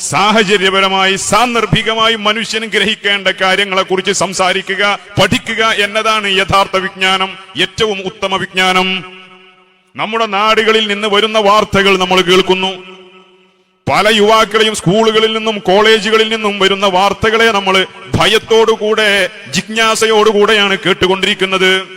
സാഹചര്യപരമായി സാന്ദർഭികമായി മനുഷ്യൻ ഗ്രഹിക്കേണ്ട കാര്യങ്ങളെ കുറിച്ച് സംസാരിക്കുക പഠിക്കുക എന്നതാണ് യഥാർത്ഥ വിജ്ഞാനം ഏറ്റവും ഉത്തമ വിജ്ഞാനം. നമ്മുടെ നാടുകളിൽ നിന്ന് വരുന്ന വാർത്തകൾ നമ്മൾ കേൾക്കുന്നു. പല യുവാക്കളെയും സ്കൂളുകളിൽ നിന്നും കോളേജുകളിൽ നിന്നും വരുന്ന വാർത്തകളെ നമ്മൾ ഭയത്തോടുകൂടെ ജിജ്ഞാസയോടുകൂടെയാണ് കേട്ടുകൊണ്ടിരിക്കുന്നത്.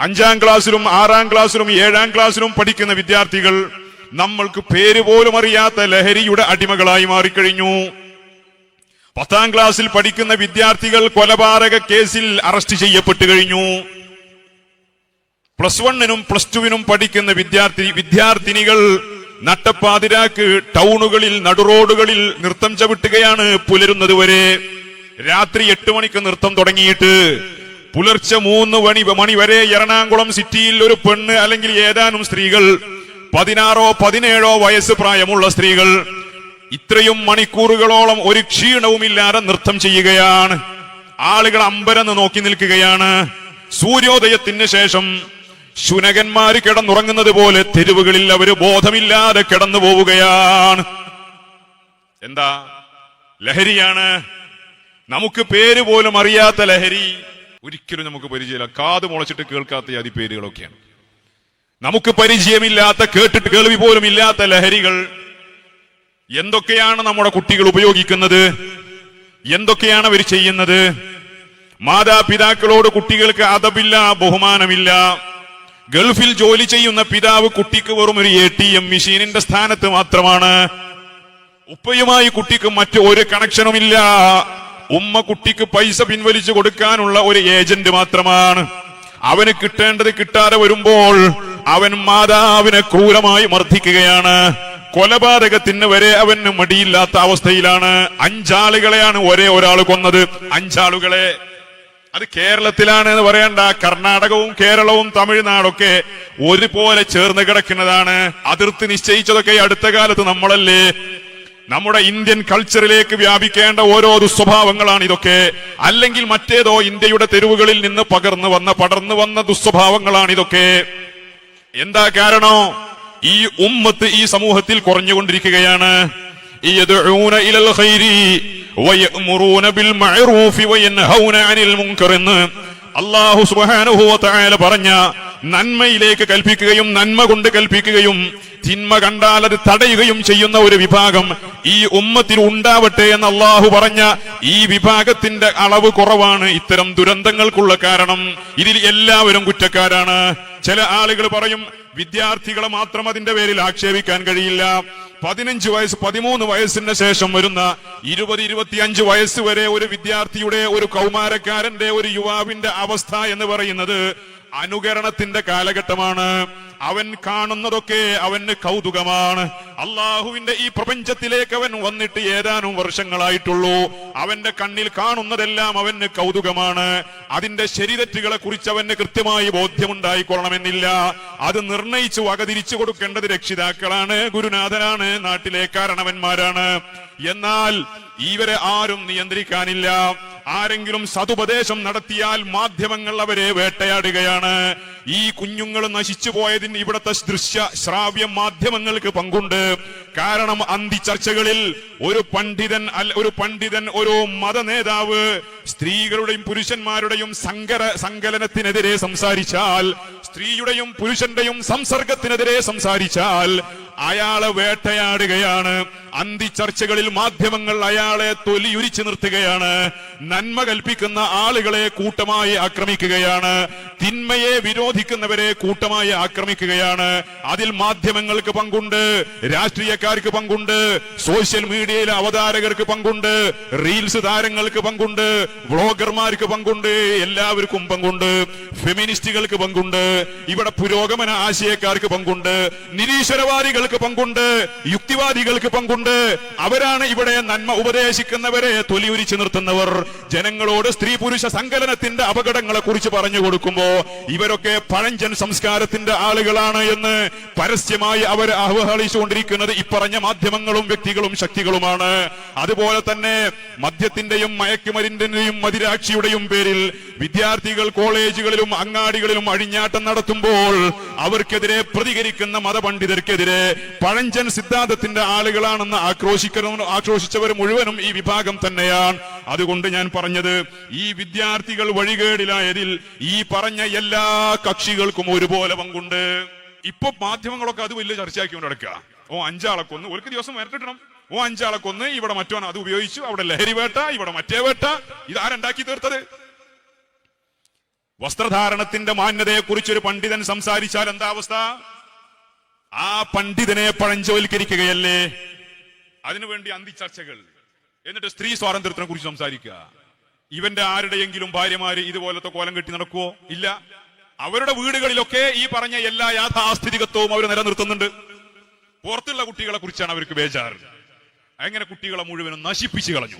അഞ്ചാം ക്ലാസ്സിലും ആറാം ക്ലാസ്സിലും ഏഴാം ക്ലാസ്സിലും പഠിക്കുന്ന വിദ്യാർത്ഥികൾ നമ്മൾക്ക് പേര് പോലും അറിയാത്ത ലഹരിയുടെ അടിമകളായി മാറിക്കഴിഞ്ഞു. പത്താം ക്ലാസ്സിൽ പഠിക്കുന്ന വിദ്യാർത്ഥികൾ കൊലപാതക കേസിൽ അറസ്റ്റ് ചെയ്യപ്പെട്ടു കഴിഞ്ഞു. പ്ലസ് വണ്ണിനും പ്ലസ് ടുവിനും പഠിക്കുന്ന വിദ്യാർത്ഥി വിദ്യാർത്ഥിനികൾ നട്ടപ്പാതിരാക്ക് ടൗണുകളിൽ നടുറോഡുകളിൽ നൃത്തം ചവിട്ടുകയാണ് പുലരുന്നത് വരെ. രാത്രി എട്ട് മണിക്ക് നൃത്തം തുടങ്ങിയിട്ട് പുലർച്ചെ മൂന്ന് മണി മണി വരെ എറണാകുളം സിറ്റിയിൽ ഒരു പെണ്ണ് അല്ലെങ്കിൽ ഏതാനും സ്ത്രീകൾ പതിനാറോ പതിനേഴോ വയസ്സ് പ്രായമുള്ള സ്ത്രീകൾ ഇത്രയും മണിക്കൂറുകളോളം ഒരു ക്ഷീണവുമില്ലാതെ നൃത്തം ചെയ്യുകയാണ്. ആളുകൾ അമ്പരന്ന് നോക്കി നിൽക്കുകയാണ്. സൂര്യോദയത്തിന് ശേഷം ശുനകന്മാര് കിടന്നുറങ്ങുന്നത് പോലെ തെരുവുകളിൽ അവർ ബോധമില്ലാതെ കിടന്നു പോവുകയാണ്. എന്താ? ലഹരിയാണ്. നമുക്ക് പേര് പോലും അറിയാത്ത ലഹരി. ഒരിക്കലും നമുക്ക് പരിചയമില്ല. കാത് മുളച്ചിട്ട് കേൾക്കാത്ത അതി പേരുകളൊക്കെയാണ്. നമുക്ക് പരിചയമില്ലാത്ത കേട്ടിട്ട് കേൾവി പോലും ഇല്ലാത്ത ലഹരികൾ. എന്തൊക്കെയാണ് നമ്മുടെ കുട്ടികൾ ഉപയോഗിക്കുന്നത്? എന്തൊക്കെയാണ് അവർ ചെയ്യുന്നത്? മാതാപിതാക്കളോട് കുട്ടികൾക്ക് അതപില്ല ബഹുമാനമില്ല. ഗൾഫിൽ ജോലി ചെയ്യുന്ന പിതാവ് കുട്ടിക്ക് വെറും ഒരു എ ടി എം മെഷീനിന്റെ സ്ഥാനത്ത് മാത്രമാണ്. ഉപ്പയുമായി കുട്ടിക്ക് മറ്റു ഒരു കണക്ഷനുമില്ല. ഉമ്മ കുട്ടിക്ക് പൈസ പിൻവലിച്ചു കൊടുക്കാനുള്ള ഒരു ഏജന്റ് മാത്രമാണ്. അവന് കിട്ടേണ്ടത് കിട്ടാതെ വരുമ്പോൾ അവൻ മാതാവിനെ ക്രൂരമായി മർദ്ദിക്കുകയാണ്. കൊലപാതകത്തിന് വരെ അവന് മടിയില്ലാത്ത അവസ്ഥയിലാണ്. അഞ്ചാളുകളെയാണ് ഒരേ ഒരാൾ കൊന്നത്. അഞ്ചാളുകളെ അത് കേരളത്തിലാണ് എന്ന് പറയണ്ട കർണാടകവും കേരളവും തമിഴ്നാടൊക്കെ ഒരുപോലെ ചേർന്ന് കിടക്കുന്നതാണ്. അതിർത്തി നിശ്ചയിച്ചതൊക്കെ അടുത്ത കാലത്ത് നമ്മളല്ലേ? നമ്മുടെ ഇന്ത്യൻ കൾച്ചറിലേക്ക് വ്യാപിക്കേണ്ട ഓരോ ദുസ്വഭാവങ്ങളാണ് ഇതൊക്കെ. അല്ലെങ്കിൽ മറ്റേതോ ഇന്ത്യയുടെ തെരുവുകളിൽ നിന്ന് പകർന്നു വന്ന പടർന്നു വന്ന ദുസ്വഭാവങ്ങളാണ് ഇതൊക്കെ. എന്താ കാരണം? ഈ ഉമ്മത്ത് ഈ സമൂഹത്തിൽ കുറഞ്ഞുകൊണ്ടിരിക്കുകയാണ്. പറഞ്ഞ നന്മയിലേക്ക് കൽപ്പിക്കുകയും നന്മ കൊണ്ട് കൽപ്പിക്കുകയും തിന്മ കണ്ടാൽ അത് തടയുകയും ചെയ്യുന്ന ഒരു വിഭാഗം ഈ ഉമ്മത്തിൽ ഉണ്ടാവട്ടെ എന്ന് അള്ളാഹു പറഞ്ഞ ഈ വിഭാഗത്തിന്റെ അളവ് കുറവാണ് ഇത്തരം ദുരന്തങ്ങൾക്കുള്ള കാരണം. ഇതിൽ എല്ലാവരും കുറ്റക്കാരാണ്. ചില ആളുകൾ പറയും വിദ്യാർത്ഥികളെ മാത്രം അതിന്റെ പേരിൽ ആക്ഷേപിക്കാൻ കഴിയില്ല. പതിനഞ്ച് വയസ്സ് പതിമൂന്ന് വയസ്സിന് ശേഷം വരുന്ന ഇരുപത് ഇരുപത്തിയഞ്ച് വയസ്സ് വരെ ഒരു വിദ്യാർത്ഥിയുടെ ഒരു കൗമാരക്കാരന്റെ ഒരു യുവാവിന്റെ അവസ്ഥ എന്ന് പറയുന്നത് അനുകരണത്തിന്റെ കാലഘട്ടമാണ്. അവൻ കാണുന്നതൊക്കെ അവന് കൗതുകമാണ്. അള്ളാഹുവിന്റെ ഈ പ്രപഞ്ചത്തിലേക്ക് അവൻ വന്നിട്ട് ഏതാനും വർഷങ്ങളായിട്ടുള്ളൂ. അവന്റെ കണ്ണിൽ കാണുന്നതെല്ലാം അവന് കൗതുകമാണ്. അതിന്റെ ശരിതെറ്റുകളെ കുറിച്ച് അവന് കൃത്യമായി ബോധ്യമുണ്ടായിക്കൊള്ളണമെന്നില്ല. അത് നിർണയിച്ചു വകതിരിച്ചു കൊടുക്കേണ്ടത് രക്ഷിതാക്കളാണ് ഗുരുനാഥനാണ് നാട്ടിലെ കാരണവന്മാരാണ്. എന്നാൽ ഇവരെ ആരും നിയന്ത്രിക്കാനില്ല. ആരെങ്കിലും സതുപദേശം നടത്തിയാൽ മാധ്യമങ്ങൾ അവരെ വേട്ടയാടുകയാണ്. ഈ കുഞ്ഞുങ്ങൾ നശിച്ചു പോയതിന് ഇവിടത്തെ ദൃശ്യ ശ്രാവ്യ മാധ്യമങ്ങൾക്ക് പങ്കുണ്ട്. കാരണം അന്തി ചർച്ചകളിൽ ഒരു പണ്ഡിതൻ ഒരു പണ്ഡിതൻ ഒരു മത നേതാവ് സ്ത്രീകളുടെയും പുരുഷന്മാരുടെയും സങ്കര സങ്കലനത്തിനെതിരെ സംസാരിച്ചാൽ സ്ത്രീയുടെയും പുരുഷന്റെയും സംസർഗത്തിനെതിരെ സംസാരിച്ചാൽ അയാളെ വേട്ടയാടുകയാണ്. അന്തി ചർച്ചകളിൽ മാധ്യമങ്ങൾ അയാളെ തൊലിയുരിച്ചു നിർത്തുകയാണ്. നന്മ കൽപ്പിക്കുന്ന ആളുകളെ കൂട്ടമായി ആക്രമിക്കുകയാണ്. തിന്മയെ വിരോധിക്കുന്നവരെ കൂട്ടമായി ആക്രമിക്കുകയാണ്. അതിൽ മാധ്യമങ്ങൾക്ക് പങ്കുണ്ട് രാഷ്ട്രീയക്കാർക്ക് പങ്കുണ്ട് സോഷ്യൽ മീഡിയയിലെ അവതാരകർക്ക് പങ്കുണ്ട് റീൽസ് താരങ്ങൾക്ക് പങ്കുണ്ട് വ്ളോഗർമാർക്ക് പങ്കുണ്ട് എല്ലാവർക്കും പങ്കുണ്ട്. ഫെമിനിസ്റ്റുകൾക്ക് പങ്കുണ്ട് ഇവിടെ പുരോഗമന ആശയക്കാർക്ക് പങ്കുണ്ട് നിരീശ്വരവാദികൾക്ക് പങ്കുണ്ട്. യുക്തിവാദികൾക്ക് പങ്കുണ്ട്. അവരാണ് ഇവിടെ നന്മ ഉപദേശിക്കുന്നവരെ തൊലിയുരിച്ചു നിർത്തുന്നവർ. ജനങ്ങളോട് സ്ത്രീ പുരുഷ സങ്കലനത്തിന്റെ അപകടങ്ങളെ കുറിച്ച് പറഞ്ഞു കൊടുക്കുമ്പോ ഇവരൊക്കെ പഴഞ്ചൻ സംസ്കാരത്തിന്റെ ആളുകളാണ് എന്ന് പരസ്യമായി അവർ അവഹേളിച്ചുകൊണ്ടിരിക്കുന്നത് ഇപ്പറഞ്ഞ മാധ്യമങ്ങളും വ്യക്തികളും ശക്തികളുമാണ്. അതുപോലെ തന്നെ മദ്യത്തിന്റെയും മയക്കുമരുന്നിന്റെയും മതിരാക്ഷിയുടെയും പേരിൽ വിദ്യാർത്ഥികൾ കോളേജുകളിലും അങ്ങാടികളിലും അഴിഞ്ഞാട്ടം നടത്തുമ്പോൾ അവർക്കെതിരെ പ്രതികരിക്കുന്ന മതപണ്ഡിതർക്കെതിരെ പഴഞ്ചൻ സിദ്ധാന്തത്തിന്റെ ആളുകളാണെന്ന് ആക്രോശിക്കുന്ന ആക്രോശിച്ചവർ മുഴുവനും ഈ വിഭാഗം തന്നെയാണ്. അതുകൊണ്ട് ഞാൻ പറഞ്ഞത് ഈ വിദ്യാർത്ഥികൾ വഴികേടിലായതിൽ ഈ പറഞ്ഞ എല്ലാ കക്ഷികൾക്കും ഒരുപോലെ പങ്കുണ്ട്. ഇപ്പൊ മാധ്യമങ്ങളൊക്കെ അത് വലിയ ചർച്ചയാക്കിക്കൊണ്ട് നടക്കുക. ഓ അഞ്ചാളെ കൊന്ന് ഒരു ദിവസം വരട്ടിട്ടണം ഓ അഞ്ചാളെ കൊന്ന് ഇവിടെ മറ്റോൻ അത് ഉപയോഗിച്ചു അവിടെ ലഹരി വേട്ട ഇവിടെ മറ്റേ വേട്ട ഇതാരുണ്ടാക്കി തീർത്തത്? വസ്ത്രധാരണത്തിന്റെ മാന്യതയെക്കുറിച്ച് ഒരു പണ്ഡിതൻ സംസാരിച്ചാൽ എന്താ അവസ്ഥ? ആ പണ്ഡിതനെ പഴഞ്ചവൽക്കരിക്കുകയല്ലേ അതിനുവേണ്ടി അന്തിച്ചർച്ചകൾ എന്നിട്ട് സ്ത്രീ സ്വാതന്ത്ര്യത്തിനെ കുറിച്ച് സംസാരിക്കുക. ഇവന്റെ ആരുടെയെങ്കിലും ഭാര്യമാര് ഇതുപോലത്തെ കോലം കെട്ടി നടക്കുവോ? ഇല്ല. അവരുടെ വീടുകളിലൊക്കെ ഈ പറഞ്ഞ എല്ലാ യാഥാസ്ഥിതികത്വവും അവർ നിലനിർത്തുന്നുണ്ട്. പുറത്തുള്ള കുട്ടികളെ കുറിച്ചാണ് അവർക്ക് ബേജാറ്. അങ്ങനെ കുട്ടികളെ മുഴുവനും നശിപ്പിച്ചു കളഞ്ഞു.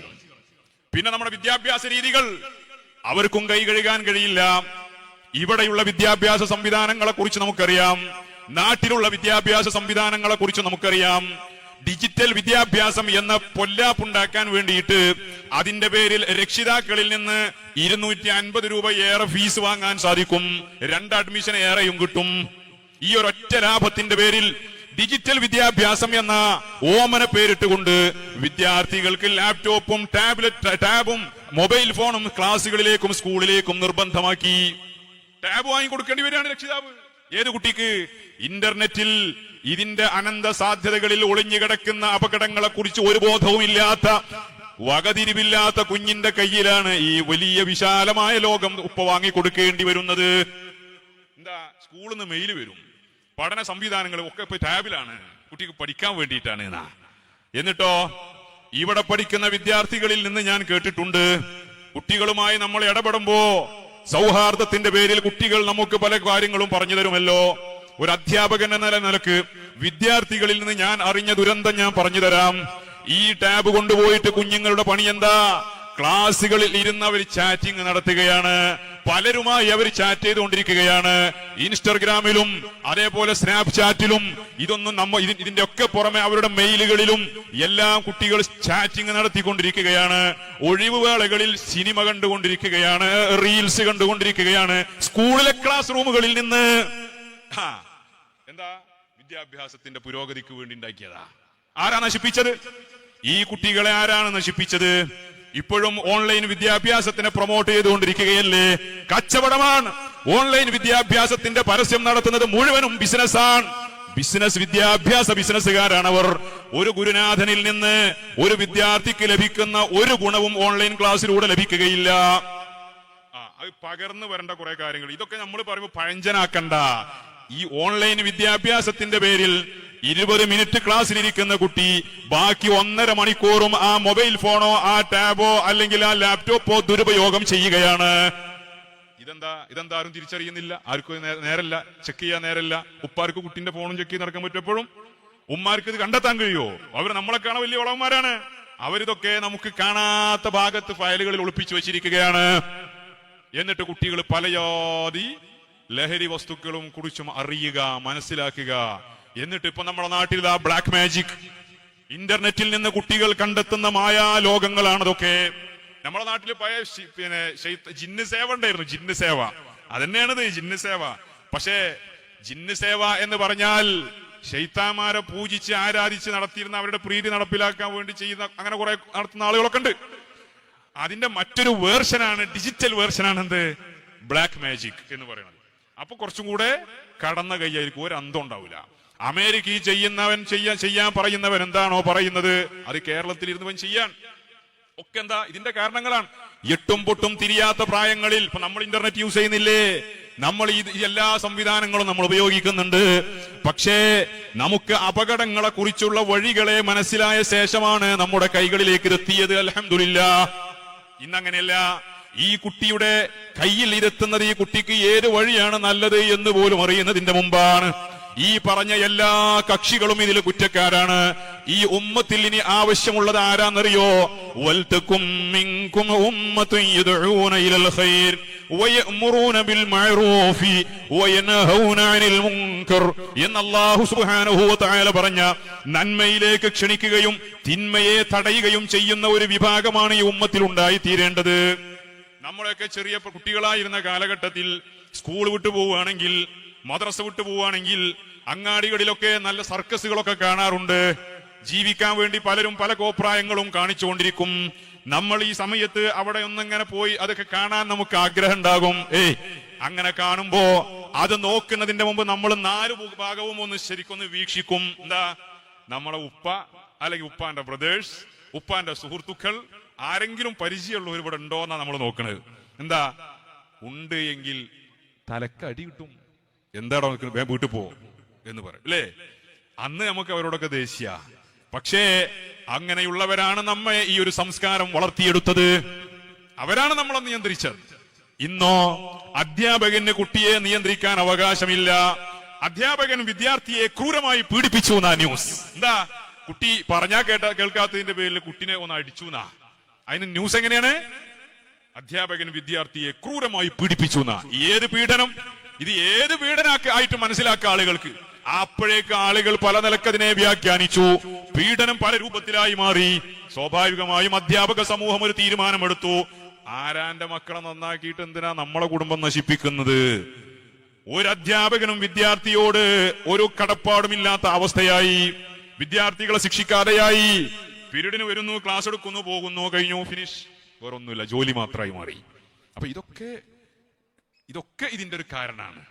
പിന്നെ നമ്മുടെ വിദ്യാഭ്യാസ രീതികൾ. അവർക്കും കൈ കഴുകാൻ കഴിയില്ല. ഇവിടെയുള്ള വിദ്യാഭ്യാസ സംവിധാനങ്ങളെ കുറിച്ച് നമുക്കറിയാം. നാട്ടിലുള്ള വിദ്യാഭ്യാസ സംവിധാനങ്ങളെ കുറിച്ച് നമുക്കറിയാം. ഡിജിറ്റൽ വിദ്യാഭ്യാസം എന്ന പൊല്ലാപ്പുണ്ടാക്കാൻ വേണ്ടിയിട്ട് അതിന്റെ പേരിൽ രക്ഷിതാക്കളിൽ നിന്ന് ഇരുന്നൂറ്റി അൻപത് രൂപ ഏറെ ഫീസ് വാങ്ങാൻ സാധിക്കും. രണ്ട് അഡ്മിഷൻ ഏറെയും കിട്ടും. ഈ ഒരൊറ്റ ലാഭത്തിന്റെ പേരിൽ ഡിജിറ്റൽ വിദ്യാഭ്യാസം എന്ന ഓമന പേരിട്ടുകൊണ്ട് വിദ്യാർത്ഥികൾക്ക് ലാപ്ടോപ്പും ടാബ്ലറ്റ് ടാബും മൊബൈൽ ഫോണും ക്ലാസ്സുകളിലേക്കും സ്കൂളിലേക്കും നിർബന്ധമാക്കി. ടാബ് വാങ്ങി കൊടുക്കേണ്ടി വരികയാണ് രക്ഷിതാവ്. ഏത് കുട്ടിക്ക്? ഇന്റർനെറ്റിൽ ഇതിന്റെ അനന്ത സാധ്യതകളിൽ ഒളിഞ്ഞുകിടക്കുന്ന അപകടങ്ങളെ കുറിച്ച് ഒരു ബോധവും ഇല്ലാത്ത വകതിരിവില്ലാത്ത കുഞ്ഞിന്റെ കയ്യിലാണ് ഈ വലിയ വിശാലമായ ലോകം ഉപ്പ വാങ്ങി കൊടുക്കേണ്ടി വരുന്നത്. എന്താ സ്കൂളിൽ നിന്ന് മെയിൽ വരും. പഠന സംവിധാനങ്ങളും ഒക്കെ ഇപ്പൊ ടാബിലാണ്. കുട്ടിക്ക് പഠിക്കാൻ വേണ്ടിയിട്ടാണ് എന്നാ. എന്നിട്ടോ ഇവിടെ പഠിക്കുന്ന വിദ്യാർത്ഥികളിൽ നിന്ന് ഞാൻ കേട്ടിട്ടുണ്ട്. കുട്ടികളുമായി നമ്മൾ ഇടപെടുമ്പോ സൗഹാർദ്ദത്തിന്റെ പേരിൽ കുട്ടികൾ നമുക്ക് പല കാര്യങ്ങളും പറഞ്ഞു തരുമല്ലോ. ഒരു അധ്യാപകൻ എന്ന നിലയ്ക്ക് വിദ്യാർത്ഥികളിൽ നിന്ന് ഞാൻ അറിഞ്ഞ ദുരന്തം ഞാൻ പറഞ്ഞു തരാം. ഈ ടാബ് കൊണ്ടുപോയിട്ട് കുഞ്ഞുങ്ങളുടെ പണി എന്താ? ക്ലാസ്സുകളിൽ ഇരുന്ന് അവർ ചാറ്റിംഗ് നടത്തുകയാണ്. പലരുമായി അവർ ചാറ്റ് ചെയ്തുകൊണ്ടിരിക്കുകയാണ്. ഇൻസ്റ്റഗ്രാമിലും അതേപോലെ സ്നാപ് ചാറ്റിലും ഇതൊന്നും നമ്മ ഇതി- ഇതിന്റെ ഒക്കെ പുറമെ അവരുടെ മെയിലുകളിലും എല്ലാം കുട്ടികൾ ചാറ്റിംഗ് നടത്തിക്കൊണ്ടിരിക്കുകയാണ്. ഒഴിവുവേളകളിൽ സിനിമ കണ്ടുകൊണ്ടിരിക്കുകയാണ് റീൽസ് കണ്ടുകൊണ്ടിരിക്കുകയാണ്. സ്കൂളിലെ ക്ലാസ് റൂമുകളിൽ നിന്ന് എന്താ വിദ്യാഭ്യാസത്തിന്റെ പുരോഗതിക്ക് വേണ്ടി ഉണ്ടാക്കിയതാ? ആരാ നശിപ്പിച്ചത്? ഈ കുട്ടികളെ ആരാണ് നശിപ്പിച്ചത്? ഇപ്പോഴും ഓൺലൈൻ വിദ്യാഭ്യാസത്തിനെ പ്രൊമോട്ട് ചെയ്തുകൊണ്ടിരിക്കുകയല്ലേ? കച്ചവടമാണ്. ഓൺലൈൻ വിദ്യാഭ്യാസത്തിന്റെ പരസ്യം നടത്തുന്നത് മുഴുവനും ബിസിനസ്സാണ് ബിസിനസ് വിദ്യാഭ്യാസ ബിസിനസ്സുകാരാണവർ ഒരു ഗുരുനാഥനിൽ നിന്ന് ഒരു വിദ്യാർത്ഥിക്ക് ലഭിക്കുന്ന ഒരു ഗുണവും ഓൺലൈൻ ക്ലാസ്സിലൂടെ ലഭിക്കുകയില്ല. അത് പകർന്നു വരേണ്ട കുറെ കാര്യങ്ങൾ. ഇതൊക്കെ നമ്മൾ പറയുമ്പോൾ പഴഞ്ചനാക്കണ്ട. ഈ ഓൺലൈൻ വിദ്യാഭ്യാസത്തിന്റെ പേരിൽ ഇരുപത് മിനിറ്റ് ക്ലാസ്സിലിരിക്കുന്ന കുട്ടി ബാക്കി ഒന്നര മണിക്കൂറും ആ മൊബൈൽ ഫോണോ ആ ടാബോ അല്ലെങ്കിൽ ആ ലാപ്ടോപ്പോ ദുരുപയോഗം ചെയ്യുകയാണ്. ഇതെന്താ? ഇതെന്താ? ആരും തിരിച്ചറിയുന്നില്ല. ആർക്കും നേരല്ല. ചെക്ക് ചെയ്യാൻ നേരല്ല. ഉപ്പാർക്ക് കുട്ടിന്റെ ഫോണും ചെക്ക് ചെയ്ത് നടക്കാൻ പറ്റും ഉമ്മാർക്ക് ഇത് കണ്ടെത്താൻ കഴിയുമോ? അവർ നമ്മളെ കാണാൻ വലിയ ഉളവന്മാരാണ് അവരിതൊക്കെ നമുക്ക് കാണാത്ത ഭാഗത്ത് ഫയലുകളിൽ ഒളിപ്പിച്ചു വെച്ചിരിക്കുകയാണ്. എന്നിട്ട് കുട്ടികൾ പലയാതി ലഹരി വസ്തുക്കളും കുറിച്ചും അറിയുക മനസ്സിലാക്കുക. എന്നിട്ട് ഇപ്പൊ നമ്മുടെ നാട്ടിൽ ആ ബ്ലാക്ക് മാജിക് ഇന്റർനെറ്റിൽ നിന്ന് കുട്ടികൾ കണ്ടെത്തുന്ന മായാ ലോകങ്ങളാണ് അതൊക്കെ നമ്മുടെ നാട്ടിൽ പഴയ പിന്നെ ജിന്ന് സേവ ഉണ്ടായിരുന്നു ജിന്ന് സേവ. അതന്നെയാണത് ജിന്ന് സേവ. പക്ഷേ ജിന്ന് സേവ എന്ന് പറഞ്ഞാൽ ഷെയ്ത്താമാരെ പൂജിച്ച് ആരാധിച്ച് നടത്തിയിരുന്ന അവരുടെ പ്രീതി നടപ്പിലാക്കാൻ വേണ്ടി ചെയ്യുന്ന അങ്ങനെ കുറെ നടത്തുന്ന ആളുകളൊക്കെ ഉണ്ട്. അതിന്റെ മറ്റൊരു വേർഷനാണ് ഡിജിറ്റൽ വേർഷനാണ് എന്ത് ബ്ലാക്ക് മാജിക് എന്ന് പറയുന്നത്. അപ്പൊ കുറച്ചും കൂടെ കടന്ന കൈയായിരിക്കും ഒരു അന്തം ഉണ്ടാവില്ല അമേരിക്ക ഈ ചെയ്യുന്നവൻ ചെയ്യാൻ ചെയ്യാൻ പറയുന്നവൻ എന്താണോ പറയുന്നത് അത് കേരളത്തിൽ ഇരുന്നവൻ ചെയ്യാൻ. ഒക്കെ എന്താ? ഇതിന്റെ കാരണങ്ങളാണ്. എട്ടും പൊട്ടും തിരിയാത്ത പ്രായങ്ങളിൽ ഇപ്പൊ നമ്മൾ ഇന്റർനെറ്റ് യൂസ് ചെയ്യുന്നില്ലേ? നമ്മൾ ഈ എല്ലാ സംവിധാനങ്ങളും നമ്മൾ ഉപയോഗിക്കുന്നുണ്ട്. പക്ഷേ നമുക്ക് അപകടങ്ങളെ കുറിച്ചുള്ള വഴികളെ മനസ്സിലായ ശേഷമാണ് നമ്മുടെ കൈകളിലേക്ക് ഇതെത്തിയത്. അലഹമില്ല ഇന്നങ്ങനെയല്ല. ഈ കുട്ടിയുടെ കയ്യിൽ ഇരുത്തുന്നത് ഈ കുട്ടിക്ക് ഏത് വഴിയാണ് നല്ലത് എന്ന് പോലും അറിയുന്നതിന്റെ മുമ്പാണ്. ഈ പറഞ്ഞ എല്ലാ കക്ഷികളും ഇതിൽ കുറ്റക്കാരാണ്. ഈ ഉമ്മത്തിൽ ഇനി ആവശ്യമുള്ളത് ആരാന്നറിയോ? അല്ലാഹു സുബ്ഹാനഹു പറഞ്ഞ നന്മയിലേക്ക് ക്ഷണിക്കുകയും തിന്മയെ തടയുകയും ചെയ്യുന്ന ഒരു വിഭാഗമാണ് ഈ ഉമ്മത്തിൽ ഉണ്ടായി തീരേണ്ടത് നമ്മളൊക്കെ ചെറിയ കുട്ടികളായിരുന്ന കാലഘട്ടത്തിൽ സ്കൂൾ വിട്ടു പോവുകയാണെങ്കിൽ മദ്രസ വിട്ടു പോവുകയാണെങ്കിൽ അങ്ങാടികളിലൊക്കെ നല്ല സർക്കസുകളൊക്കെ കാണാറുണ്ട്. ജീവിക്കാൻ വേണ്ടി പലരും പല കോപ്രായങ്ങളും കാണിച്ചുകൊണ്ടിരിക്കും. നമ്മൾ ഈ സമയത്ത് അവിടെ ഒന്നിങ്ങനെ പോയി അതൊക്കെ കാണാൻ നമുക്ക് ആഗ്രഹം ഉണ്ടാകും. ഏയ് അങ്ങനെ കാണുമ്പോ അത് നോക്കുന്നതിന്റെ മുമ്പ് നമ്മൾ നാല് ഭാഗവും ഒന്ന് ശരിക്കൊന്ന് വീക്ഷിക്കും. എന്താ? നമ്മളെ ഉപ്പ അല്ലെങ്കിൽ ഉപ്പാന്റെ ബ്രദേഴ്സ് ഉപ്പാന്റെ സുഹൃത്തുക്കൾ ആരെങ്കിലും പരിചയമുള്ളവർ ഇവിടെ ഉണ്ടോ എന്നാ നമ്മൾ നോക്കണത്. എന്താ? ഉണ്ട് എങ്കിൽ തലക്കടി കിട്ടും. എന്താടോ നിൽക്കുന്നത്? വേഗം വീട്ടിൽ പോകും എന്ന് പറയും. അല്ലേ അന്ന് നമുക്ക് അവരോടൊക്കെ ദേഷ്യ. പക്ഷേ അങ്ങനെയുള്ളവരാണ് നമ്മെ ഈ ഒരു സംസ്കാരം വളർത്തിയെടുത്തത്. അവരാണ് നമ്മളെ നിയന്ത്രിച്ചത്. ഇന്നോ അധ്യാപകന് കുട്ടിയെ നിയന്ത്രിക്കാൻ അവകാശമില്ല. അധ്യാപകൻ വിദ്യാർത്ഥിയെ ക്രൂരമായി പീഡിപ്പിച്ചു എന്നാ ന്യൂസ് എന്താ? കുട്ടി പറഞ്ഞാ കേട്ട കേൾക്കാത്തതിന്റെ പേരിൽ കുട്ടിനെ ഒന്ന് അടിച്ചു എന്നാ. അതിന് ന്യൂസ് എങ്ങനെയാണ്? അധ്യാപകൻ വിദ്യാർത്ഥിയെ ക്രൂരമായി പീഡിപ്പിച്ചു എന്നാ. ഏത് പീഡനം? ഇത് ഏത് പീഡനാക്കി ആയിട്ട് മനസ്സിലാക്കുക ആളുകൾക്ക്? അപ്പോഴേക്ക് ആളുകൾ പല നിലക്കതിനെ വ്യാഖ്യാനിച്ചു. പീഡനം പല രൂപത്തിലായി മാറി. സ്വാഭാവികമായും അധ്യാപക സമൂഹം ഒരു തീരുമാനമെടുത്തു. ആരാന്റെ മക്കളെ നന്നാക്കിയിട്ട് എന്തിനാ നമ്മളെ കുടുംബം നശിപ്പിക്കുന്നത്? ഒരു അധ്യാപകനും വിദ്യാർത്ഥിയോട് ഒരു കടപ്പാടുമില്ലാത്ത അവസ്ഥയായി. വിദ്യാർത്ഥികളെ ശിക്ഷിക്കാതെയായി. പിരീഡിന് വരുന്നു ക്ലാസ് എടുക്കുന്നു പോകുന്നു കഴിഞ്ഞു ഫിനിഷ് വേറൊന്നുമില്ല ജോലി മാത്രമായി മാറി. അപ്പൊ ഇതൊക്കെ ഇതൊക്കെ ഇതിന്റെ ഒരു കാരണമാണ്.